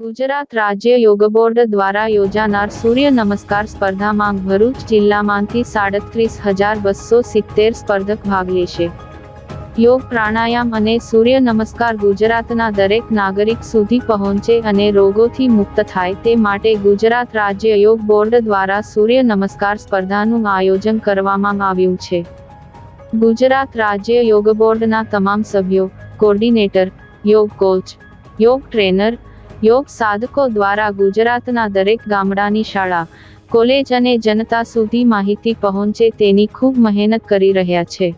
ગુજરાત રાજ્ય યોગ બોર્ડ દ્વારા યોજાનાર સૂર્ય નમસ્કાર સ્પર્ધામાં ભરૂચ જિલ્લામાંથી સાડત્રીસ હજાર બસો સિત્તેર સ્પર્ધક ભાગ લેશે. યોગ પ્રાણાયામ અને સૂર્ય નમસ્કાર ગુજરાતના દરેક નાગરિક સુધી પહોંચે અને રોગોથી મુક્ત થાય તે માટે ગુજરાત રાજ્ય યોગ બોર્ડ દ્વારા સૂર્ય નમસ્કાર સ્પર્ધાનું આયોજન કરવામાં આવ્યું છે. ગુજરાત રાજ્ય યોગ બોર્ડના તમામ સભ્યો, કોર્ડિનેટર, યોગ કોચ, યોગ ટ્રેનર યોગ સાધકો દ્વારા ગુજરાતના દરેક ગામડાની શાળા, કોલેજ અને જનતા સુધી માહિતી પહોંચે તેની ખૂબ મહેનત કરી રહ્યા છે.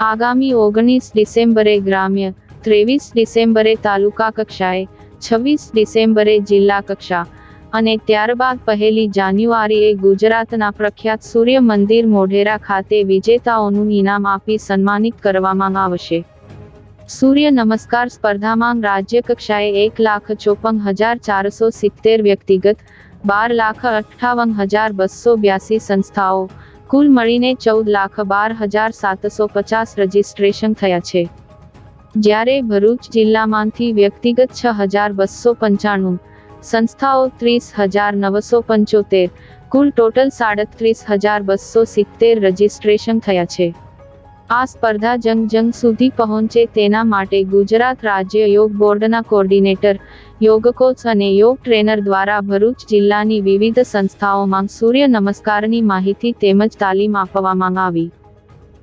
આગામી ઓગણીસ ડિસેમ્બરે ગ્રામ્ય, ત્રેવીસ ડિસેમ્બરે તાલુકા કક્ષાએ, છવ્વીસ ડિસેમ્બરે જિલ્લા કક્ષા અને ત્યારબાદ પહેલી જાન્યુઆરીએ ગુજરાતના પ્રખ્યાત સૂર્ય મંદિર મોઢેરા ખાતે વિજેતાઓનું ઇનામ આપી સન્માનિત કરવામાં આવશે. સૂર્ય નમસ્કાર સ્પર્ધામાં રાજ્ય કક્ષાએ એક લાખ ચોપન હજાર ચારસો સિત્તેર વ્યક્તિગત, બાર લાખ અઠ્ઠાવન હજાર બસો બ્યાસી સંસ્થાઓ, કુલ મળીને ચૌદ લાખ બાર હજાર સાતસો પચાસ રજીસ્ટ્રેશન થયા છે. જ્યારે ભરૂચ જિલ્લામાંથી વ્યક્તિગત છ હજાર બસો પંચાણું, સંસ્થાઓ ત્રીસ હજાર નવસો પંચોતેર, કુલ ટોટલ સાડત્રીસ હજાર બસો સિત્તેર રજીસ્ટ્રેશન થયા છે. આ સ્પર્ધા જંગ જંગ સુધી પહોંચે તેના માટે ગુજરાત રાજ્ય યોગ બોર્ડના કોર્ડિનેટર યોગ કોચ અને યોગ ટ્રેનર દ્વારા ભરૂચ જિલ્લાની વિવિધ સંસ્થાઓમાં સૂર્ય નમસ્કારની માહિતી તેમજ તાલીમ આપવામાં આવી.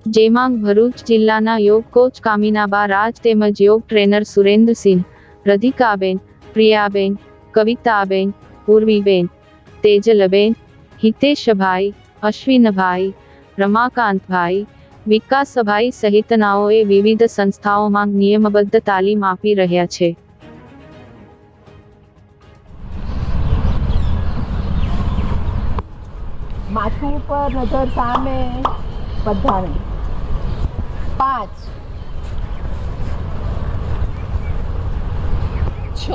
જેમાં ભરૂચ જિલ્લાના યોગ કોચ કામિનાબા રાજ તેમજ યોગ ટ્રેનર સુરેન્દ્રસિંહ, રધિકાબેન, પ્રિયાબેન, કવિતાબેન, ઉર્વીબેન, તેજલબેન, હિતેશભાઈ, અશ્વિનભાઈ, રમાકાંતભાઈ વિકાસભાઈ સહિતનાઓએ વિવિધ સંસ્થાઓમાં નિયમબદ્ધ તાલીમ આપી રહ્યા છે. માથું પર નજર સામે બધાને. પાંચ. છ.